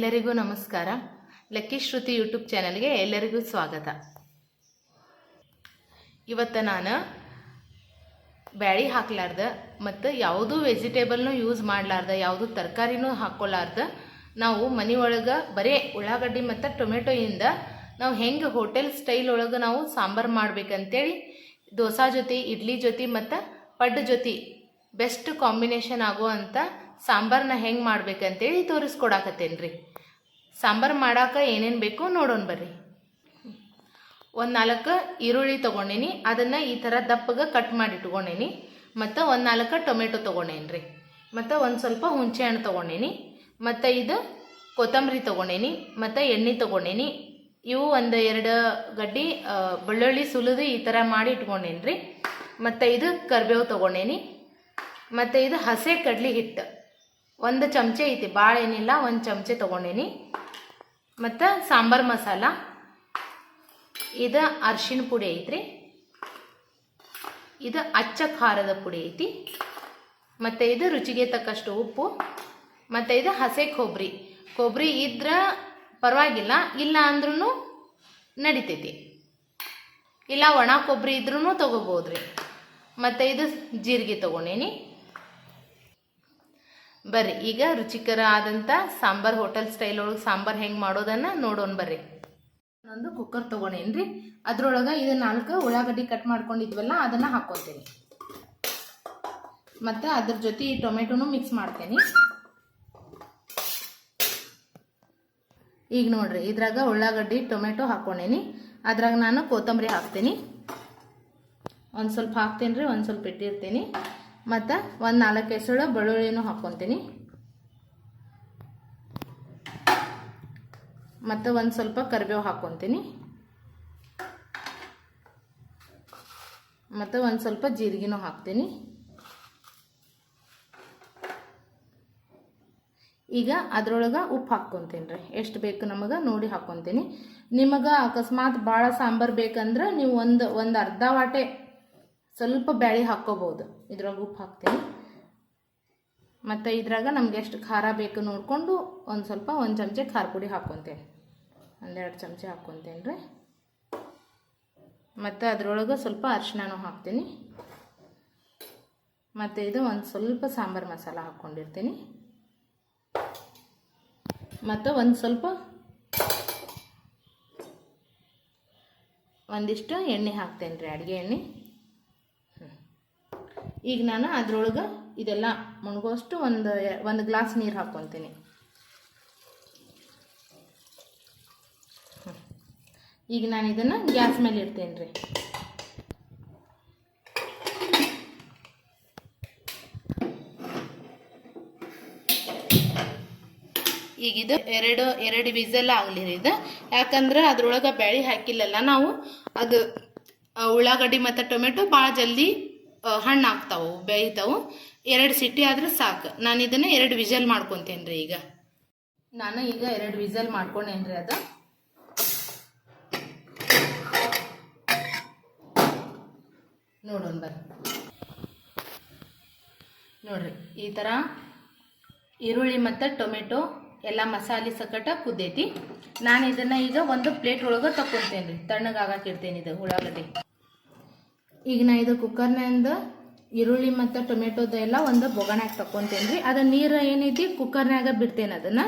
ಎಲ್ಲರಿಗೂ ನಮಸ್ಕಾರ. Lucky Shruti YouTube ಚಾನಲ್ಗೆ ಎಲ್ಲರಿಗೂ ಸ್ವಾಗತ. ಇವತ್ತು ನಾನು ಬ್ಯಾಳಿ ಹಾಕ್ಲಾರ್ದ ಮತ್ತು ಯಾವುದೂ ವೆಜಿಟೇಬಲ್ನೂ ಯೂಸ್ ಮಾಡಲಾರ್ದ, ಯಾವುದು ತರಕಾರಿನೂ ಹಾಕ್ಕೊಲಾರ್ದ ನಾವು ಮನೆ ಒಳಗೆ ಬರೀ ಉಳ್ಳಾಗಡ್ಡಿ ಮತ್ತು ಟೊಮೆಟೊಯಿಂದ ನಾವು ಹೆಂಗೆ ಹೋಟೆಲ್ ಸ್ಟೈಲ್ ಒಳಗೆ ನಾವು ಸಾಂಬಾರು ಮಾಡ್ಬೇಕಂತೇಳಿ ದೋಸೆ ಜೊತೆ, ಇಡ್ಲಿ ಜೊತೆ ಮತ್ತು ಪಡ್ಡು ಜೊತೆ ಬೆಸ್ಟ್ ಕಾಂಬಿನೇಷನ್ ಆಗುವಂಥ ಸಾಂಬಾರನ್ನ ಹೆಂಗೆ ಮಾಡ್ಬೇಕಂತೇಳಿ ತೋರಿಸ್ಕೊಡಾಕತ್ತೇನ್ರಿ. ಸಾಂಬಾರು ಮಾಡಾಕ ಏನೇನು ಬೇಕು ನೋಡೋಣ ಬರ್ರಿ. ಒಂದು ನಾಲ್ಕು ಈರುಳ್ಳಿ ತೊಗೊಂಡೇನಿ, ಅದನ್ನು ಈ ಥರ ದಪ್ಪಗೆ ಕಟ್ ಮಾಡಿ ಇಟ್ಕೊಂಡೇನಿ ಮತ್ತು ಒಂದು ನಾಲ್ಕು ಟೊಮೆಟೊ ತೊಗೊಂಡೇನಿ ರೀ ಮತ್ತು ಒಂದು ಸ್ವಲ್ಪ ಹುಣಸೆ ಹಣ್ಣು ತೊಗೊಂಡೇನಿ, ಮತ್ತು ಇದು ಕೊತ್ತಂಬರಿ ತೊಗೊಂಡೇನಿ, ಮತ್ತು ಎಣ್ಣೆ ತೊಗೊಂಡೇನಿ, ಇವು ಒಂದು ಎರಡು ಗಡ್ಡಿ ಬೆಳ್ಳುಳ್ಳಿ ಸುಲಿದು ಈ ಥರ ಮಾಡಿ ಇಟ್ಕೊಂಡೇನಿ ರೀ ಮತ್ತು ಇದು ಕರಿಬೇವು ತೊಗೊಂಡೇನಿ, ಮತ್ತು ಇದು ಹಸೆ ಕಡ್ಲಿ ಹಿಟ್ಟು. ಒಂದು ಚಮಚ ಐತಿ ಭಾಳ ಏನಿಲ್ಲ, ಒಂದು ಚಮಚ ತೊಗೊಂಡೇನಿ. ಮತ್ತು ಸಾಂಬಾರು ಮಸಾಲ. ಇದು ಅರ್ಶಿನ ಪುಡಿ ಐತ್ರಿ. ಇದು ಅಚ್ಚ ಖಾರದ ಪುಡಿ ಐತಿ. ಮತ್ತು ಇದು ರುಚಿಗೆ ತಕ್ಕಷ್ಟು ಉಪ್ಪು. ಮತ್ತು ಇದು ಹಸೆ ಕೊಬ್ಬರಿ ಕೊಬ್ಬರಿ ಇದ್ರೆ ಪರವಾಗಿಲ್ಲ, ಇಲ್ಲ ಅಂದ್ರೂ ನಡಿತೈತಿ. ಇಲ್ಲ ಒಣ ಕೊಬ್ಬರಿ ಇದ್ರೂ ತೊಗೋಬೋದ್ರಿ. ಮತ್ತು ಇದು ಜೀರಿಗೆ ತೊಗೊಂಡೇನಿ. ಬರ್ರಿ, ಈಗ ರುಚಿಕರ ಆದಂಥ ಸಾಂಬಾರ್ ಹೋಟೆಲ್ ಸ್ಟೈಲ್ ಒಳಗೆ ಸಾಂಬಾರ್ ಹೆಂಗೆ ಮಾಡೋದನ್ನು ನೋಡೋಣ ಬರ್ರಿ. ನಂದು ಕುಕ್ಕರ್ ತೊಗೊಂಡೇನಿ ರೀ ಅದ್ರೊಳಗೆ ಇದು ನಾಲ್ಕು ಉಳ್ಳಾಗಡ್ಡಿ ಕಟ್ ಮಾಡ್ಕೊಂಡಿದ್ವಲ್ಲ, ಅದನ್ನು ಹಾಕ್ಕೊತೀನಿ. ಮತ್ತು ಅದ್ರ ಜೊತೆ ಈ ಟೊಮೆಟೊನು ಮಿಕ್ಸ್ ಮಾಡ್ತೀನಿ. ಈಗ ನೋಡ್ರಿ, ಇದ್ರಾಗ ಉಳ್ಳಾಗಡ್ಡಿ, ಟೊಮೆಟೊ ಹಾಕ್ಕೊಂಡೇನಿ, ಅದ್ರಾಗ ನಾನು ಕೊತ್ತಂಬರಿ ಹಾಕ್ತೀನಿ. ಒಂದು ಸ್ವಲ್ಪ ಹಾಕ್ತೀನಿ ರೀ ಒಂದು ಸ್ವಲ್ಪ ಇಟ್ಟಿರ್ತೀನಿ ಮತ್ತು ಒಂದು ನಾಲ್ಕು ಎಸಳು ಬೆಳ್ಳುಳ್ಳಿನೂ ಹಾಕ್ಕೊತೀನಿ ಮತ್ತು ಒಂದು ಸ್ವಲ್ಪ ಕರಿಬೇವು ಹಾಕ್ಕೊತೀನಿ ಮತ್ತು ಒಂದು ಸ್ವಲ್ಪ ಜೀರಿಗೆನೂ ಹಾಕ್ತೀನಿ. ಈಗ ಅದ್ರೊಳಗೆ ಉಪ್ಪು ಹಾಕ್ಕೊತೀನಿ ರೀ. ಎಷ್ಟು ಬೇಕು ನಮಗೆ ನೋಡಿ ಹಾಕ್ಕೊತೀನಿ ನಿಮಗೆ ಅಕಸ್ಮಾತ್ ಭಾಳ ಸಾಂಬಾರು ಬೇಕಂದ್ರೆ ನೀವು ಒಂದು ಒಂದು ಅರ್ಧ ವಾಟೆ ಸ್ವಲ್ಪ ಬ್ಯಾಳಿ ಹಾಕ್ಕೋಬೋದು ಇದ್ರಾಗ ಉಪ್ಪು ಹಾಕ್ತೀನಿ. ಮತ್ತು ಇದ್ರಾಗ ನಮ್ಗೆ ಎಷ್ಟು ಖಾರ ಬೇಕು ನೋಡಿಕೊಂಡು ಒಂದು ಸ್ವಲ್ಪ ಒಂದು ಚಮಚೆ ಖಾರ ಪುಡಿ ಹಾಕ್ಕೊತೇನೆ ಒಂದೆರಡು ಚಮಚೆ ಹಾಕ್ಕೊತೇನೆ ರೀ ಮತ್ತು ಅದರೊಳಗೆ ಸ್ವಲ್ಪ ಅರಿಶಿಣನೂ ಹಾಕ್ತೀನಿ. ಮತ್ತು ಇದು ಒಂದು ಸ್ವಲ್ಪ ಸಾಂಬಾರು ಮಸಾಲ ಹಾಕ್ಕೊಂಡಿರ್ತೀನಿ ಮತ್ತು ಒಂದು ಸ್ವಲ್ಪ ಒಂದಿಷ್ಟು ಎಣ್ಣೆ ಹಾಕ್ತೇನೆ ರೀ ಅಡುಗೆ ಎಣ್ಣೆ. ಈಗ ನಾನು ಅದ್ರೊಳಗೆ ಇದೆಲ್ಲ ಮುಣಗೋಷ್ಟು ಒಂದು ಒಂದು ಗ್ಲಾಸ್ ನೀರು ಹಾಕ್ಕೊತೀನಿ. ಈಗ ನಾನು ಇದನ್ನು ಗ್ಯಾಸ್ ಮೇಲೆ ಇಡ್ತೇನೆ ರೀ. ಈಗ ಇದು ಎರಡು ಎರಡು ವಿಸಲ್ ಆಗಲಿ ರೀ ಇದು. ಯಾಕಂದ್ರೆ ಅದ್ರೊಳಗೆ ಬ್ಯಾಳಿ ಹಾಕಿಲ್ಲಲ್ಲ ನಾವು, ಅದು ಉಳ್ಳಾಗಡ್ಡಿ ಮತ್ತು ಟೊಮೆಟೊ ಭಾಳ ಜಲ್ದಿ ಹಣ್ಣು ಆಗ್ತಾವು ಬೇಯ್ತಾವು, ಎರಡು ಸಿಟಿ ಆದ್ರೆ ಸಾಕು. ನಾನು ಇದನ್ನು ಎರಡು ವಿಜಲ್ ಮಾಡ್ಕೊತೇನೆ ರೀ ಈಗ. ನಾನು ಈಗ ಎರಡು ವಿಜಲ್ ಮಾಡ್ಕೊಂಡೇನು ರೀ ಅದು. ನೋಡೋಣ ಬರ್ರಿ ನೋಡ್ರಿ, ಈ ಥರ ಈರುಳ್ಳಿ ಮತ್ತು ಟೊಮೆಟೊ ಎಲ್ಲ ಮಸಾಲೆ ಸಕಟ ಕುದ್ದೈತಿ. ನಾನು ಇದನ್ನು ಈಗ ಒಂದು ಪ್ಲೇಟ್ ಒಳಗೆ ತಕ್ಕೊತೇನೆ ರೀ ಇಡ್ತೇನೆ ಇದು ಉಳ್ಳಾಗಡ್ಡಿ ಈಗ ನಾ ಇದು ಕುಕ್ಕರ್ನಿಂದ ಈರುಳ್ಳಿ ಮತ್ತು ಟೊಮೆಟೊದ ಎಲ್ಲ ಒಂದು ಬೊಗಣಾಗ ತಕ್ಕೊತೇನೆ ರೀ ಅದು ನೀರು ಏನೈತಿ ಕುಕ್ಕರ್ನಾಗ ಬಿಡ್ತೇನೆ ಅದನ್ನು.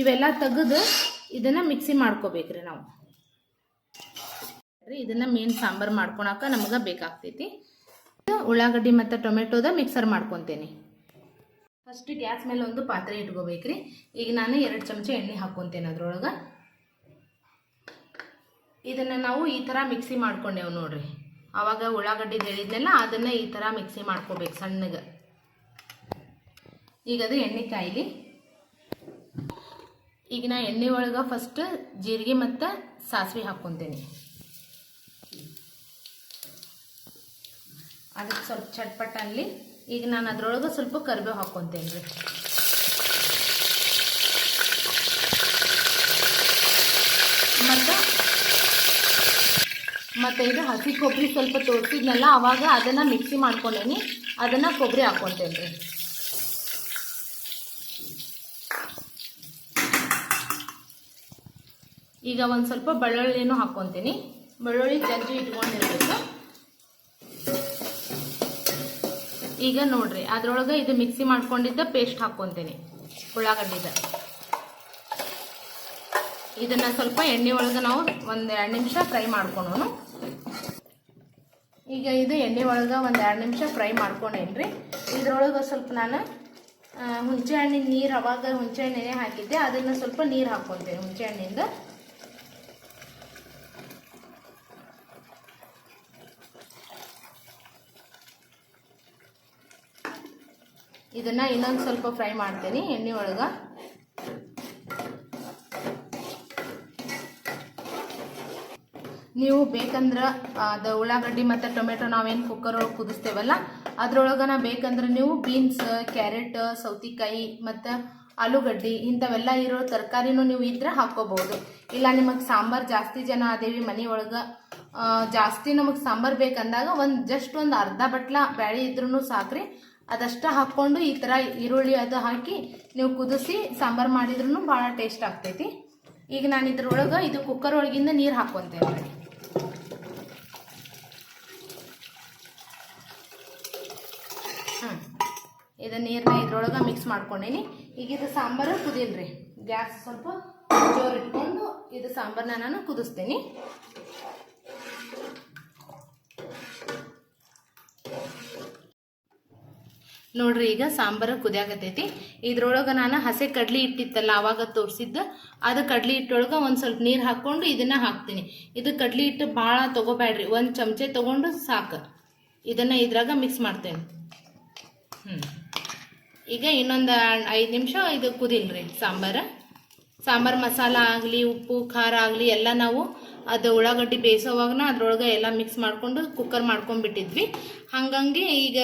ಇವೆಲ್ಲ ತೆಗೆದು ಇದನ್ನು ಮಿಕ್ಸಿ ಮಾಡ್ಕೋಬೇಕ್ರಿ ನಾವು. ರೀ ಇದನ್ನು ಮೇನ್ ಸಾಂಬಾರು ಮಾಡ್ಕೊಳಕ್ಕೆ ನಮಗೆ ಬೇಕಾಗ್ತೈತಿ. ಉಳ್ಳಾಗಡ್ಡಿ ಮತ್ತು ಟೊಮೆಟೊದ ಮಿಕ್ಸರ್ ಮಾಡ್ಕೊತೇನೆ. ಫಸ್ಟ್ ಗ್ಯಾಸ್ ಮೇಲೆ ಒಂದು ಪಾತ್ರೆ ಇಟ್ಕೋಬೇಕ್ರಿ. ಈಗ ನಾನು ಎರಡು ಚಮಚ ಎಣ್ಣೆ ಹಾಕ್ಕೊತೇನೆ ಅದ್ರೊಳಗೆ. ಇದನ್ನು ನಾವು ಈ ಥರ ಮಿಕ್ಸಿ ಮಾಡ್ಕೊಂಡೆವು ನೋಡ್ರಿ. ಆವಾಗ ಉಳ್ಳಾಗಡ್ಡಿ ಹೇಳಿದ್ನೆಲ್ಲ ಅದನ್ನು ಈ ಥರ ಮಿಕ್ಸಿ ಮಾಡ್ಕೋಬೇಕು ಸಣ್ಣಗೆ. ಈಗ ಅದು ಎಣ್ಣೆ ಕಾಯಿಲಿ. ಈಗ ನಾ ಎಣ್ಣೆ ಒಳಗೆ ಫಸ್ಟ್ ಜೀರಿಗೆ ಮತ್ತು ಸಾಸಿವೆ ಹಾಕ್ಕೊತೀನಿ. ಅದಕ್ಕೆ ಸ್ವಲ್ಪ ಚಟ್ಪಟ್ ಅಲ್ಲಿ, ಈಗ ನಾನು ಅದರೊಳಗೆ ಸ್ವಲ್ಪ ಕರಿಬೇವು ಹಾಕ್ಕೊತೇನೆ ರೀ. ಮತ್ತು ಮತ್ತು ಇದು ಹಸಿ ಕೊಬ್ಬರಿ ಸ್ವಲ್ಪ ತೋರಿಸಿದ್ನಲ್ಲ ಆವಾಗ ಅದನ್ನು ಮಿಕ್ಸಿ ಮಾಡ್ಕೊಂಡೇನಿ. ಅದನ್ನು ಕೊಬ್ಬರಿ ಹಾಕ್ಕೊತೇನೆ ರೀ. ಈಗ ಒಂದು ಸ್ವಲ್ಪ ಬೆಳ್ಳುಳ್ಳಿನೂ ಹಾಕ್ಕೊತೀನಿ ಬೆಳ್ಳುಳ್ಳಿ ಜಜ್ಜಿ ಇಟ್ಕೊಂಡಿರ್ಬೇಕು. ಈಗ ನೋಡ್ರಿ, ಅದ್ರೊಳಗೆ ಇದು ಮಿಕ್ಸಿ ಮಾಡ್ಕೊಂಡಿದ್ದ ಪೇಸ್ಟ್ ಹಾಕ್ಕೊತೀನಿ ಉಳ್ಳಾಗಡ್ಡಿದ. ಇದನ್ನ ಸ್ವಲ್ಪ ಎಣ್ಣೆ ಒಳಗೆ ನಾವು ಒಂದು ಎರಡು ನಿಮಿಷ ಫ್ರೈ ಮಾಡ್ಕೊಳೋನು ಈಗ ಇದು ಎಣ್ಣೆ ಒಳಗೆ ಒಂದು ಎರಡು ನಿಮಿಷ ಫ್ರೈ ಮಾಡ್ಕೊಂಡೇನ್ರಿ ಇದ್ರೊಳಗೆ ಸ್ವಲ್ಪ ನಾನು ಹುಣಸೆ ಹಣ್ಣಿನ ನೀರು ಅವಾಗ ಹುಣಸೆ ಹಣ್ಣೆ ಹಾಕಿದ್ದೆ. ಅದನ್ನು ಸ್ವಲ್ಪ ನೀರು ಹಾಕ್ಕೊತೇನೆ ಹುಣಸೆ ಹಣ್ಣಿಂದ ಇದನ್ನ ಇನ್ನೊಂದು ಸ್ವಲ್ಪ ಫ್ರೈ ಮಾಡ್ತೀನಿ ಎಣ್ಣೆ ಒಳಗೆ. ನೀವು ಬೇಕಂದ್ರೆ ಅದು ಉಳ್ಳಾಗಡ್ಡಿ ಮತ್ತು ಟೊಮೆಟೊ ನಾವೇನು ಕುಕ್ಕರ್ ಒಳಗೆ ಕುದಿಸ್ತೇವಲ್ಲ, ಅದರೊಳಗನ ಬೇಕಂದ್ರೆ ನೀವು ಬೀನ್ಸ್ ಕ್ಯಾರೆಟ್ ಸೌತಿಕಾಯಿ ಮತ್ತು ಆಲೂಗಡ್ಡಿ ಇಂಥವೆಲ್ಲ ಇರೋ ತರಕಾರಿನೂ ನೀವು ಇದ್ರೆ ಹಾಕ್ಕೋಬಹುದು ಇಲ್ಲ ನಿಮಗೆ ಸಾಂಬಾರು ಜಾಸ್ತಿ ಜನ ಅದೇವಿ ಮನೆ ಒಳಗೆ ಜಾಸ್ತಿ ನಮಗೆ ಸಾಂಬಾರು ಬೇಕಂದಾಗ ಒಂದು ಜಸ್ಟ್ ಒಂದು ಅರ್ಧ ಬಟ್ಲ ಬ್ಯಾಳಿ ಇದ್ರೂ ಸಾಕ್ರಿ, ಅದಷ್ಟು ಹಾಕ್ಕೊಂಡು ಈ ಥರ ಈರುಳ್ಳಿ ಅದು ಹಾಕಿ ನೀವು ಕುದಿಸಿ ಸಾಂಬಾರು ಮಾಡಿದ್ರೂ ಭಾಳ ಟೇಸ್ಟ್ ಆಗ್ತೈತಿ. ಈಗ ನಾನು ಇದ್ರೊಳಗೆ ಇದು ಕುಕ್ಕರ್ ಒಳಗಿಂದ ನೀರು ಹಾಕ್ಕೊತೇನೆ ನೋಡಿ ಹ್ಞೂ ಇದು ನೀರನ್ನ ಇದ್ರೊಳಗೆ ಮಿಕ್ಸ್ ಮಾಡ್ಕೊಂಡೇನಿ. ಈಗ ಇದು ಸಾಂಬಾರು ಕುದಿಲ್ರಿ ಗ್ಯಾಸ್ ಸ್ವಲ್ಪ ಜೋರು ಇಟ್ಕೊಂಡು ಇದು ಸಾಂಬಾರನ್ನ ನಾನು ಕುದಿಸ್ತೀನಿ. ನೋಡ್ರಿ ಈಗ ಸಾಂಬಾರು ಕುದಿಯಾಕತೈತಿ. ಇದ್ರೊಳಗೆ ನಾನು ಹಸೆ ಕಡ್ಲಿ ಇಟ್ಟಿತ್ತಲ್ಲ, ಅವಾಗ ತೋರಿಸಿದ್ದ. ಅದು ಕಡ್ಲಿ ಹಿಟ್ಟೊಳಗೆ ಒಂದು ಸ್ವಲ್ಪ ನೀರು ಹಾಕ್ಕೊಂಡು ಇದನ್ನ ಹಾಕ್ತೀನಿ. ಇದು ಕಡ್ಲಿ ಹಿಟ್ಟು ಭಾಳ ತಗೋಬೇಡ್ರಿ. ಒಂದು ಚಮಚೆ ತಗೊಂಡು ಸಾಕು. ಇದನ್ನು ಇದ್ರಾಗ ಮಿಕ್ಸ್ ಮಾಡ್ತೇನೆ. ಹ್ಞೂ ಈಗ ಇನ್ನೊಂದು ಐದು ನಿಮಿಷ ಇದು ಕುದಿಲ್ರಿ ಸಾಂಬಾರು. ಸಾಂಬಾರು ಮಸಾಲ ಆಗಲಿ, ಉಪ್ಪು, ಖಾರ ಆಗಲಿ ಎಲ್ಲ ನಾವು ಅದು ಉಳ್ಳಾಗಡ್ಡಿ ಬೇಯಿಸೋವಾಗನ ಅದ್ರೊಳಗೆ ಎಲ್ಲ ಮಿಕ್ಸ್ ಮಾಡಿಕೊಂಡು ಕುಕ್ಕರ್ ಮಾಡ್ಕೊಂಡ್ಬಿಟ್ಟಿದ್ವಿ. ಹಾಗಾಗಿ ಈಗ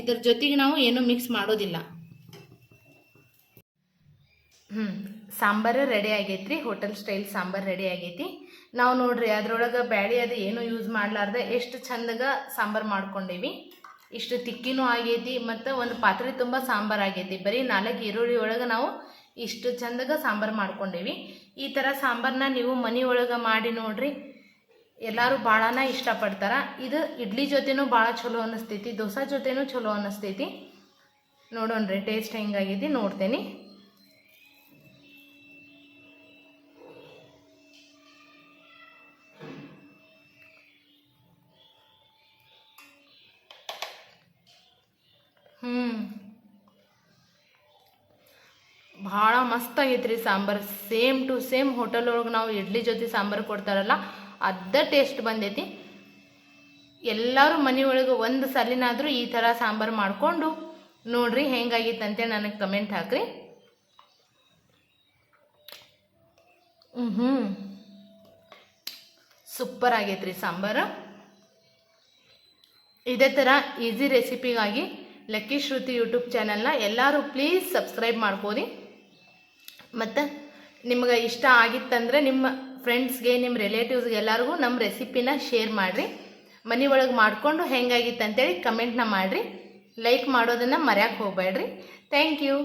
ಇದ್ರ ಜೊತೆಗೆ ನಾವು ಏನೂ ಮಿಕ್ಸ್ ಮಾಡೋದಿಲ್ಲ. ಹ್ಞೂ ಸಾಂಬಾರು ರೆಡಿ ಆಗೈತ್ರಿ ಹೋಟೆಲ್ ಸ್ಟೈಲ್ ಸಾಂಬಾರು ರೆಡಿ ಆಗೈತಿ. ನಾವು ನೋಡ್ರಿ ಅದರೊಳಗೆ ಬ್ಯಾಳಿ ಅದು ಏನೂ ಯೂಸ್ ಮಾಡಲಾರ್ದೆ, ಎಷ್ಟು ಚಂದಗ ಸಾಂಬಾರು ಮಾಡ್ಕೊಂಡೇವಿ. ಇಷ್ಟು ತಿಕ್ಕಿನೂ ಆಗೈತಿ, ಮತ್ತು ಒಂದು ಪಾತ್ರೆ ತುಂಬ ಸಾಂಬಾರು ಆಗೈತಿ. ಬರೀ ನಾಲ್ಕು ಈರುಳ್ಳಿ ಒಳಗೆ ನಾವು ಇಷ್ಟು ಚಂದಾಗ ಸಾಂಬಾರು ಮಾಡ್ಕೊಂಡೇವಿ. ಈ ಥರ ಸಾಂಬಾರನ್ನ ನೀವು ಮನೆ ಒಳಗೆ ಮಾಡಿ ನೋಡ್ರಿ, ಎಲ್ಲರೂ ಭಾಳನ ಇಷ್ಟಪಡ್ತಾರೆ. ಇದು ಇಡ್ಲಿ ಜೊತೆನೂ ಭಾಳ ಚಲೋ ಅನ್ನಿಸ್ತೈತಿ ದೋಸೆ ಜೊತೆನೂ ಚಲೋ ಅನ್ನಿಸ್ತೈತಿ ರೀ ಟೇಸ್ಟ್ ಹೆಂಗಾಗೈತಿ ನೋಡ್ತೇನೆ. ಹ್ಞೂ ಭಾಳ ಮಸ್ತ್ ರೀ sambar. Same to same hotel ಒಳಗೆ ನಾವು ಇಡ್ಲಿ ಜೊತೆ ಸಾಂಬಾರು ಕೊಡ್ತಾರಲ್ಲ ಅದ ಟೇಸ್ಟ್ ಬಂದೈತಿ. ಎಲ್ಲರೂ ಮನೆ ಒಳಗೆ ಒಂದು ಸಲಿನಾದರೂ ಈ ಥರ ಸಾಂಬಾರು ಮಾಡಿಕೊಂಡು ನೋಡ್ರಿ ಹೆಂಗಾಗಿತ್ತು ಅಂತೇಳಿ ನನಗೆ ಕಮೆಂಟ್ ಹಾಕ್ರಿ. ಹ್ಞೂ ಸೂಪರ್ ರೀ ಸಾಂಬಾರು. ಇದೇ ಥರ ಈಸಿ ರೆಸಿಪಿಗಾಗಿ ಲಕ್ಕಿ ಶ್ರುತಿ ಯೂಟ್ಯೂಬ್ ಚಾನಲ್ನ ಎಲ್ಲರೂ ಪ್ಲೀಸ್ ಸಬ್ಸ್ಕ್ರೈಬ್ ಮಾಡ್ಕೋರಿ ಮತ್ತು ನಿಮ್ಗೆ ಇಷ್ಟ ಆಗಿತ್ತಂದರೆ ನಿಮ್ಮ ಫ್ರೆಂಡ್ಸ್ಗೆ, ನಿಮ್ಮ ರಿಲೇಟಿವ್ಸ್ಗೆ ಎಲ್ಲರಿಗೂ ನಮ್ಮ ರೆಸಿಪಿನ ಶೇರ್ ಮಾಡಿರಿ. ಮನೆ ಒಳಗೆ ಮಾಡಿಕೊಂಡು ಹೆಂಗಾಗಿತ್ತು ಅಂತೇಳಿ ಕಮೆಂಟ್ನ ಮಾಡಿರಿ. ಲೈಕ್ ಮಾಡೋದನ್ನು ಮರೆಯಕ್ಕೆ ಹೋಗಬೇಡ್ರಿ. Thank you